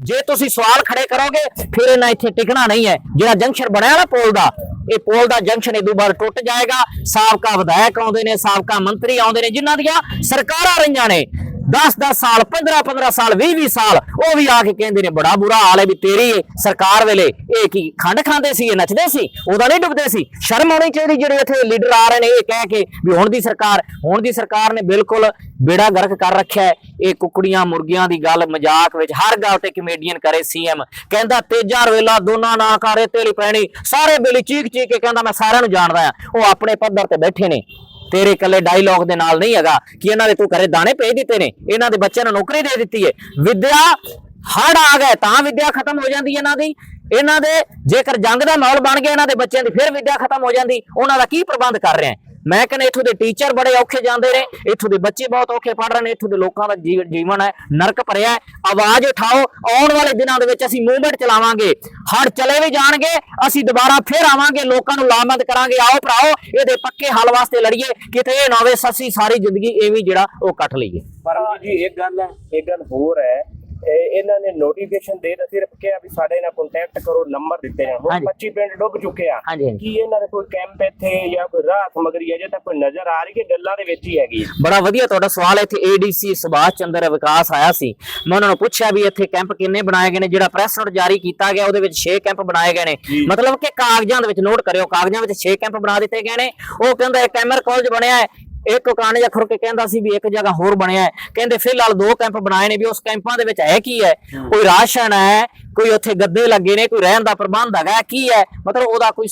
ਜੇ ਤੁਸੀਂ ਸਵਾਲ ਖੜੇ ਕਰੋਗੇ, ਫਿਰ ਇਹਨਾਂ ਇੱਥੇ ਟਿਕਣਾ ਨਹੀਂ ਹੈ। ਜਿਹੜਾ ਜੰਕਸ਼ਨ ਬਣਿਆ ਨਾ ਪੋਲ ਦਾ, ਇਹ ਪੋਲ ਦਾ ਜੰਕਸ਼ਨ ਇਹ ਬਾਅਦ ਟੁੱਟ ਜਾਏਗਾ। ਸਾਬਕਾ ਵਿਧਾਇਕ ਆਉਂਦੇ ਨੇ, ਸਾਬਕਾ ਮੰਤਰੀ ਆਉਂਦੇ ਨੇ, ਜਿਨ੍ਹਾਂ ਦੀਆਂ ਸਰਕਾਰਾਂ ਰਹੀਆਂ ਨੇ। 10-10 ਸਾਲ 15-15 ਸਾਲ 20-20 ਸਾਲ, ਉਹ ਵੀ ਆ ਕੇ ਕਹਿੰਦੇ ਨੇ, ਬੜਾ ਬੁਰਾ ਹਾਲ ਹੈ ਵੀ ਤੇਰੀ ਸਰਕਾਰ ਵੇਲੇ ਇਹ ਕੀ ਖੰਡ ਖਾਂਦੇ ਸੀ, ਇਹ ਨੱਚਦੇ ਸੀ, ਉਹਦਾ ਨਹੀਂ ਡੁੱਬਦੇ ਸੀ। ਸ਼ਰਮ ਆਉਣੀ ਚਾਹੀਦੀ ਜਿਹੜੇ ਇੱਥੇ ਲੀਡਰ ਆ ਰਹੇ ਨੇ, ਇਹ ਕਹਿ ਕੇ ਵੀ ਹੁਣ ਦੀ ਸਰਕਾਰ, ਹੁਣ ਦੀ ਸਰਕਾਰ ਨੇ ਬਿਲਕੁਲ ਬੇੜਾ ਗਰਕ ਕਰ ਰੱਖਿਆ ਹੈ। ਇਹ ਕੁਕੜੀਆਂ ਮੁਰਗੀਆਂ ਦੀ ਗੱਲ ਮਜ਼ਾਕ ਵਿੱਚ ਹਰ ਗੱਲ ਤੇ ਕਮੇਡੀਅਨ ਕਰੇ ਸੀਐਮ ਕਹਿੰਦਾ, ਤੇਜਾ ਰਵੇਲਾ ਦੋਨਾਂ ਨਾ ਕਰੇ ਤੇਲੀ ਪੈਣੀ। ਸਾਰੇ ਬੇਲੀ ਚੀਕ ਚੀਕ ਕੇ ਕਹਿੰਦਾ, ਮੈਂ ਸਾਰਿਆਂ ਨੂੰ ਜਾਣਦਾ ਆ ਉਹ ਆਪਣੇ ਪੱਧਰ ਤੇ ਬੈਠੇ ਨੇ। ਤੇਰੇ ਇਕੱਲੇ ਡਾਇਲੌਗ ਦੇ ਨਾਲ ਨਹੀਂ ਹੈਗਾ ਕਿ ਇਹਨਾਂ ਦੇ ਤੂੰ ਘਰੇ ਦਾਣੇ ਭੇਜ ਦਿੱਤੇ ਨੇ, ਇਹਨਾਂ ਦੇ ਬੱਚਿਆਂ ਨੂੰ ਨੌਕਰੀ ਦੇ ਦਿੱਤੀ ਹੈ ਵਿਦਿਆ ਹੜ ਆ ਗਏ ਤਾਂ ਵਿਦਿਆ ਖਤਮ ਹੋ ਜਾਂਦੀ ਹੈ ਇਹਨਾਂ ਦੀ। ਇਹਨਾਂ ਦੇ ਜੇਕਰ ਜੰਗ ਦਾ ਮਾਹੌਲ ਬਣ ਗਿਆ, ਇਹਨਾਂ ਦੇ ਬੱਚਿਆਂ ਦੀ ਫਿਰ ਵਿਦਿਆ ਖਤਮ ਹੋ ਜਾਂਦੀ। ਉਹਨਾਂ ਦਾ ਕੀ ਪ੍ਰਬੰਧ ਕਰ ਰਹੇ ਹੈ? ਮੈਂ ਕਹਿੰਦਾ ਇੱਥੋਂ ਦੇ ਟੀਚਰ ਬੜੇ ਔਖੇ ਜਾਂਦੇ ਨੇ, ਇੱਥੋਂ ਦੇ ਬੱਚੇ ਬਹੁਤ ਔਖੇ ਪੜ ਰਹੇ ਨੇ, ਇੱਥੋਂ ਦੇ ਲੋਕਾਂ ਦਾ ਜੀਵਨ ਹੈ, ਨਰਕ ਭਰਿਆ ਹੈ। ਆਵਾਜ਼ ਉਠਾਓ, ਆਉਣ ਵਾਲੇ ਦਿਨਾਂ ਦੇ ਵਿੱਚ ਅਸੀਂ ਮੂਵਮੈਂਟ ਚਲਾਵਾਂਗੇ। ਹੜ ਚਲੇ ਵੀ ਜਾਣਗੇ, ਅਸੀਂ ਦੁਬਾਰਾ ਫਿਰ ਆਵਾਂਗੇ, ਲੋਕਾਂ ਨੂੰ ਲਾਮਬੰਦ ਕਰਾਂਗੇ। ਆਓ ਭਰਾਓ, ਇਹਦੇ ਪੱਕੇ ਹੱਲ ਵਾਸਤੇ ਲੜੀਏ, ਕਿਤੇ ਇਹ ਨਾ ਹੋਵੇ, ਅਸੀਂ ਸਾਰੀ ਜ਼ਿੰਦਗੀ ਐਵੇਂ ਜਿਹੜਾ ਉਹ ਕੱਟ ਲਈਏ। ਪਰਮਜੀਤ ਜੀ, ਇੱਕ ਗੱਲ ਹੈ, ਇੱਕ ਗੱਲ ਹੋਰ ਹੈ ਇਹਨਾਂ ਨੇ ਨੋਟੀਫਿਕੇਸ਼ਨ ਦੇ ਦਿੱਤੀ ਸਿਰਫ ਕਿਹਾ ਵੀ ਸਾਡੇ ਨਾਲ ਕੰਟੈਕਟ ਕਰੋ ਨੰਬਰ ਦਿੱਤੇ ਨੇ ਹੁਣ ਹਾਂਜੀ। 25 ਪਿੰਡ ਡੁੱਬ ਚੁੱਕੇ ਆ। ਹਾਂਜੀ, ਹਾਂਜੀ। ਕੀ ਇਹਨਾਂ ਦੇ ਕੋਈ ਕੈਂਪ ਇੱਥੇ ਜਾਂ ਕੋਈ ਰਾਹ ਸਮਗਰੀ ਅਜੇ ਤੱਕ ਕੋਈ ਨਜ਼ਰ ਆ ਰਹੀ ਕਿ ਗੱਲਾਂ ਦੇ ਵਿੱਚ ਹੀ ਹੈਗੀ ਬੜਾ ਵਧੀਆ ਤੁਹਾਡਾ ਸਵਾਲ ਹੈ। ਇੱਥੇ ਏਡੀਸੀ ਸੁਭਾਸ਼ ਚੰਦਰ ਵਿਕਾਸ ਆਇਆ ਸੀ। ਮੈਂ ਉਹਨਾਂ ਨੂੰ ਪੁੱਛਿਆ ਵੀ ਇੱਥੇ ਕੈਂਪ ਕਿੰਨੇ ਬਣਾਏ ਗਏ ਨੇ ਜਿਹੜਾ ਪ੍ਰੈਸ ਨੋਟ ਜਾਰੀ ਕੀਤਾ ਗਿਆ ਉਹਦੇ ਵਿੱਚ 6 ਕੈਂਪ ਬਣਾਏ ਗਏ ਨੇ। ਜੀ। ਮਤਲਬ ਕਿ ਕਾਗਜ਼ਾਂ ਦੇ ਵਿੱਚ ਨੋਟ ਕਰਿਓ ਕਾਗਜ਼ਾਂ ਵਿੱਚ 6 ਕੈਂਪ ਬਣਾ ਦਿੱਤੇ ਗਏ ਨੇ। ਉਹ ਕਹਿੰਦਾ ਇੱਕ ਐਮਆਰ ਕਾਲਜ ਬਣਿਆ ਹੈ। ਇੱਕ ਕਾਣੇ ਜਖਰ ਕੇ ਕਹਿੰਦਾ ਸੀ ਵੀ ਇੱਕ ਜਗ੍ਹਾ ਹੋਰ ਬਣਿਆ ਹੈ। ਕਹਿੰਦੇ ਫਿਲਹਾਲ ਦੋ ਕੈਂਪ ਬਣਾਏ ਨੇ ਵੀ ਉਸ ਕੈਂਪਾਂ ਦੇ ਵਿੱਚ ਹੈ ਕੀ ਹੈ? ਕੋਈ ਰਾਸ਼ਨ ਹੈ ਕੋਈ ਉੱਥੇ ਗੱਦੇ ਲੱਗੇ ਨੇ ਕੋਈ ਰਹਿਣ ਦਾ ਪ੍ਰਬੰਧ ਹੈਗਾ ਕੀ ਹੈ? ਮਤਲਬ ਉਹਦਾ ਕੋਈ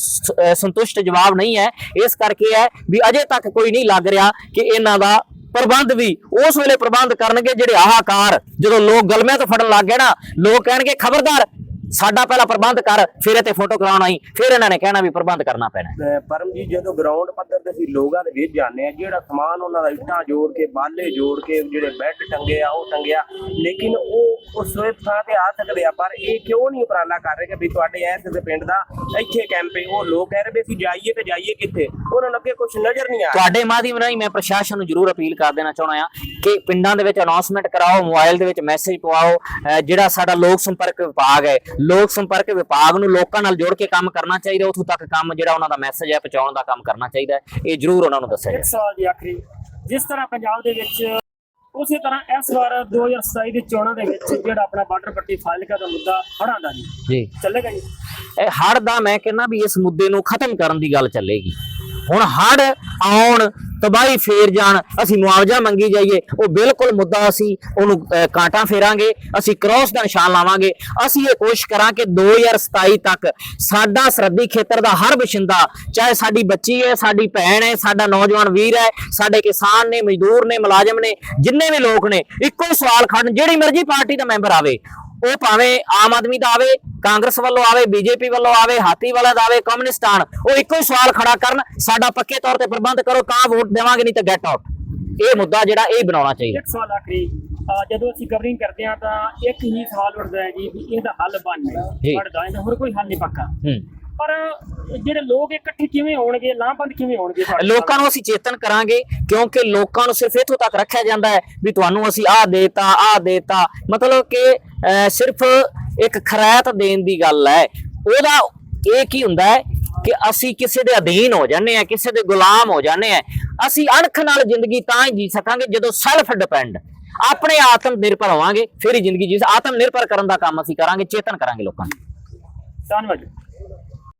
ਸੰਤੁਸ਼ਟ ਜਵਾਬ ਨਹੀਂ ਹੈ। ਇਸ ਕਰਕੇ ਹੈ ਵੀ ਅਜੇ ਤੱਕ ਕੋਈ ਨਹੀਂ ਲੱਗ ਰਿਹਾ ਕਿ ਇਹਨਾਂ ਦਾ ਪ੍ਰਬੰਧ ਵੀ ਉਸ ਵੇਲੇ ਪ੍ਰਬੰਧ ਕਰਨਗੇ ਜਿਹੜੇ ਆਹਾਕਾਰ ਜਦੋਂ ਲੋਕ ਗਲਮਿਆਂ ਤੋਂ ਫੜਨ ਲੱਗ ਗਏ ਨਾ ਲੋਕ ਕਹਿਣਗੇ ਖਬਰਦਾਰ ਸਾਡਾ ਪਹਿਲਾ ਪ੍ਰਬੰਧ ਕਰ, ਫਿਰ ਇਹ ਫੋਟੋ ਕਰਾਉਣ ਆਈ, ਫਿਰ ਇਹਨਾਂ ਨੇ ਕਹਿਣਾ ਵੀ ਪ੍ਰਬੰਧ ਕਰਨਾ ਪੈਣਾ ਹੈ। ਅਹ ਜਦੋਂ ਗਰਾਊਂਡ ਪੱਧਰ ਤੇ ਅਸੀਂ ਲੋਕਾਂ ਦੇ ਵਿੱਚ ਜਾਂਦੇ ਆ ਜਿਹੜਾ ਸਮਾਨ ਉਹਨਾਂ ਦਾ ਇੱਟਾਂ ਜੋੜ ਕੇ, ਬਾਲੇ ਜੋੜ ਕੇ, ਜਿਹੜੇ ਬੈੱਡ ਟੰਗੇ ਆ, ਉਹ ਟੰਗਿਆ ਲੇਕਿਨ ਉਹ ਉਸ ਵੇਲੇ ਥਾਂ ਤੇ ਆ ਸਕਦੇ ਆ, ਪਰ ਇਹ ਕਿਉਂ ਨਹੀਂ ਉਪਰਾਲਾ ਕਰ ਰਹੇ ਕਿ ਵੀ ਤੁਹਾਡੇ ਐਸ ਪਿੰਡ ਦਾ ਇੱਥੇ ਕੈਂਪ ਉਹ ਲੋਕ ਕਹਿ ਰਹੇ ਵੀ ਅਸੀਂ ਜਾਈਏ ਤੇ ਜਾਈਏ ਕਿੱਥੇ ਉਹਨਾਂ ਨੂੰ ਅੱਗੇ ਕੁਝ ਨਜ਼ਰ ਨਹੀਂ ਆ ਤੁਹਾਡੇ ਮਾਧਿਅਮ ਰਾਹੀਂ ਮੈਂ ਪ੍ਰਸ਼ਾਸਨ ਨੂੰ ਜ਼ਰੂਰ ਅਪੀਲ ਕਰ ਦੇਣਾ ਚਾਹੁੰਦਾ ਹਾਂ ਕਿ ਪਿੰਡਾਂ ਦੇ ਵਿੱਚ ਅਨਾਉਂਸਮੈਂਟ ਕਰਾਓ ਮੋਬਾਈਲ ਦੇ ਵਿੱਚ ਮੈਸੇਜ ਪਵਾਓ ਜਿਹੜਾ ਸਾਡਾ ਲੋਕ ਸੰਪਰਕ ਵਿਭਾਗ ਹੈ ਲੋਕ ਸੰਪਰਕ ਵਿਭਾਗ ਨੂੰ ਲੋਕਾਂ ਨਾਲ ਜੋੜ ਕੇ ਕੰਮ ਕਰਨਾ ਚਾਹੀਦਾ ਉੱਥੋਂ ਤੱਕ ਕੰਮ ਜਿਹੜਾ ਉਹਨਾਂ ਦਾ ਮੈਸੇਜ ਹੈ ਪਹੁੰਚਾਉਣ ਦਾ ਕੰਮ ਕਰਨਾ ਚਾਹੀਦਾ ਇਹ ਜ਼ਰੂਰ ਉਹਨਾਂ ਨੂੰ ਦੱਸਿਆ ਇੱਕ ਜਾਏ ਸਵਾਲ ਜੀ ਆਖਰੀ ਜਿਸ ਤਰ੍ਹਾਂ ਪੰਜਾਬ ਦੇ ਵਿੱਚ ਉਸੇ ਤਰ੍ਹਾਂ ਇਸ ਵਾਰ 2027 ਦੀ ਚੋਣਾਂ ਦੇ ਵਿੱਚ ਜਿਹੜਾ ਆਪਣਾ ਬਾਰਡਰ ਪੱਟੀ ਫਾਜ਼ਿਲਕਾ ਦਾ ਮੁੱਦਾ ਹੜ੍ਹਾਂ ਦਾ ਜੀ ਜੀ। ਚੱਲੇਗਾ ਜੀ। ਇਹ ਹੜ ਦਾ ਮੈਂ ਕਹਿੰਦਾ ਵੀ ਇਸ ਮੁੱਦੇ ਨੂੰ ਖਤਮ ਕਰਨ ਦੀ ਗੱਲ ਚੱਲੇਗੀ। ਹੁਣ ਹੜ ਆਉਣ ਤਬਾਹੀ ਫੇਰ ਜਾਣ ਅਸੀਂ ਮੁਆਵਜ਼ਾ ਮੰਗੀ ਜਾਈਏ। ਉਹ ਬਿਲਕੁਲ ਮੁੱਦਾ ਅਸੀਂ ਉਹਨੂੰ ਅਹ, ਕਾਂਟਾ ਫੇਰਾਂਗੇ ਅਸੀਂ ਕ੍ਰੋਸ ਦਾ ਨਿਸ਼ਾਨ ਲਾਵਾਂਗੇ। ਅਸੀਂ ਇਹ ਕੋਸ਼ਿਸ਼ ਕਰਾਂ ਕਿ 2027 ਤੱਕ ਸਾਡਾ ਸਰਹੱਦੀ ਖੇਤਰ ਦਾ ਹਰ ਵਸਿੰਦਾ ਚਾਹੇ ਸਾਡੀ ਬੱਚੀ ਹੈ ਸਾਡੀ ਭੈਣ ਹੈ ਸਾਡਾ ਨੌਜਵਾਨ ਵੀਰ ਹੈ ਸਾਡੇ ਕਿਸਾਨ ਨੇ ਮਜ਼ਦੂਰ ਨੇ ਮੁਲਾਜ਼ਮ ਨੇ ਜਿੰਨੇ ਵੀ ਲੋਕ ਨੇ ਇੱਕੋ ਸਵਾਲ ਖੜਨ ਜਿਹੜੀ ਮਰਜ਼ੀ ਪਾਰਟੀ ਦਾ ਮੈਂਬਰ ਆਵੇ। ਉਹ ਭਾਵੇਂ ਆਮ ਆਦਮੀ ਦਾ ਆਵੇ ਕਾਂਗਰਸ ਵੱਲੋਂ ਆਵੇ ਬੀਜੇਪੀ ਵੱਲੋਂ ਆਵੇ ਹਾਥੀ ਵਾਲਾ ਦਾ ਆਵੇ ਕਮਿਊਨਿਸਟਾਨ ਉਹ ਇੱਕੋ ਹੀ ਸਵਾਲ ਖੜਾ ਕਰਨ ਸਾਡਾ ਪੱਕੇ ਤੌਰ ਤੇ ਪ੍ਰਬੰਧ ਕਰੋ ਤਾਂ ਵੋਟ ਦੇਵਾਂਗੇ ਨਹੀਂ ਤਾਂ ਗੈਟ ਆਊਟ ਇਹ ਮੁੱਦਾ ਜਿਹੜਾ ਇਹ ਬਣਾਉਣਾ ਚਾਹੀਦਾ। ਇੱਕ ਸਵਾਲ ਆਖਰੀ ਜਦੋਂ ਅਸੀਂ ਕਵਰਿੰਗ ਕਰਦੇ ਹਾਂ ਤਾਂ ਇੱਕ ਹੀ ਸਵਾਲ ਉੱਠਦਾ ਹੈ ਜੀ ਵੀ ਇਹਦਾ ਹੱਲ ਬਣ ਜੀ। ਹੜ੍ਹ ਦਾ ਹੋਰ ਕੋਈ ਹੱਲ ਨਹੀਂ ਪੱਕਾ। ਹੂੰ। ਪਰ ਜਿਹੜੇ ਲੋਕ ਇਕੱਠੇ ਕਿਵੇਂ ਹੋਣਗੇ ਲਾਮਬੰਦ ਕਿਵੇਂ ਹੋਣਗੇ ਸਾਡੇ ਲੋਕਾਂ ਨੂੰ ਅਸੀਂ ਚੇਤਨ ਕਰਾਂਗੇ ਕਿਉਂਕਿ ਲੋਕਾਂ ਨੂੰ ਸਿਰਫ ਇੱਥੋਂ ਤੱਕ ਰੱਖਿਆ ਜਾਂਦਾ ਹੈ ਵੀ ਤੁਹਾਨੂੰ ਅਸੀਂ ਆਹ ਦੇਤਾ ਆਹ ਦੇਤਾ। ਮਤਲਬ ਕਿ ਸਿਰਫ ਇੱਕ ਖਰਾਇਤ ਦੇਣ ਦੀ ਗੱਲ ਹੈ। ਉਹਦਾ ਇਹ ਕੀ ਹੁੰਦਾ ਹੈ ਕਿ ਅਸੀਂ ਕਿਸੇ ਦੇ ਅਧੀਨ ਹੋ ਜਾਂਦੇ ਆ ਕਿਸੇ ਦੇ ਗੁਲਾਮ ਹੋ ਜਾਂਦੇ ਆ ਅਸੀਂ ਅਣਖ ਨਾਲ ਜ਼ਿੰਦਗੀ ਤਾਂ ਹੀ ਜੀ ਸਕਾਂਗੇ ਜਦੋਂ ਸੈਲਫ ਡਿਪੈਂਡ ਆਪਣੇ ਆਤਮ ਨਿਰਭਰ ਹੋਵਾਂਗੇ ਫਿਰ ਹੀ ਜ਼ਿੰਦਗੀ ਜੀ ਆਤਮ ਨਿਰਭਰ ਕਰਨ ਦਾ ਕੰਮ ਅਸੀਂ ਕਰਾਂਗੇ ਚੇਤਨ ਕਰਾਂਗੇ ਲੋਕਾਂ ਨੂੰ। ਧੰਨਵਾਦ